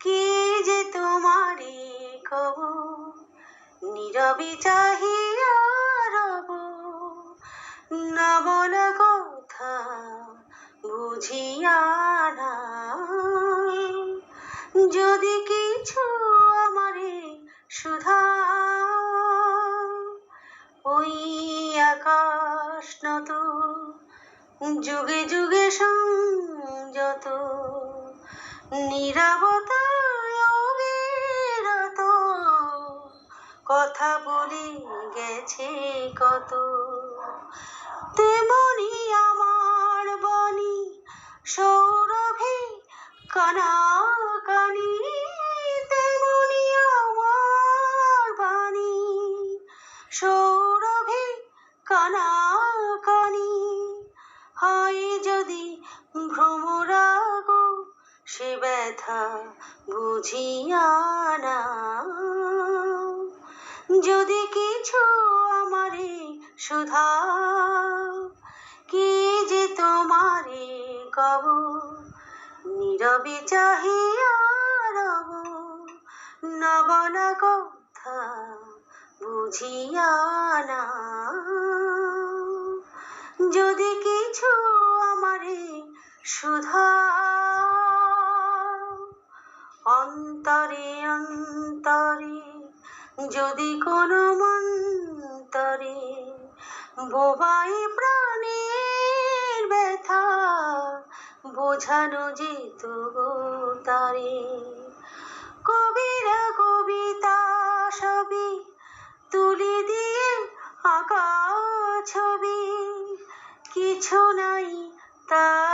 কি যে তোমারে কব নীরবি চাহিয়া রব। না কথা বুঝিয়া না যদি কিছু আমারে সুধা ওই আকাশ নত, যুগে যুগে সংযত। অবিরত। কথা বলে গেছে কত। তেমনি আমার বাণী সৌরভে কানাকানি তেমনি আমার বাণী সৌরভে কানাকানি হয় যদি ভ্রমরাগ সে ব্যথা বুঝিয়া না। যদি কিছু আমারে সুধা কি যে তোমারে কব? নীরবে চাহিয়া রব নবনা কথা বুঝিয়া না। যদি কিছু আমারে সুধা অন্তরে অন্তরে, যদি কোনো মন্তরে বোবাই প্রাণের ব্যথা, বোঝানো যেত তারে। কবিরা কবিতা সবই তুলি দিয়ে আঁকা ছবি, কিছু নাই কাছে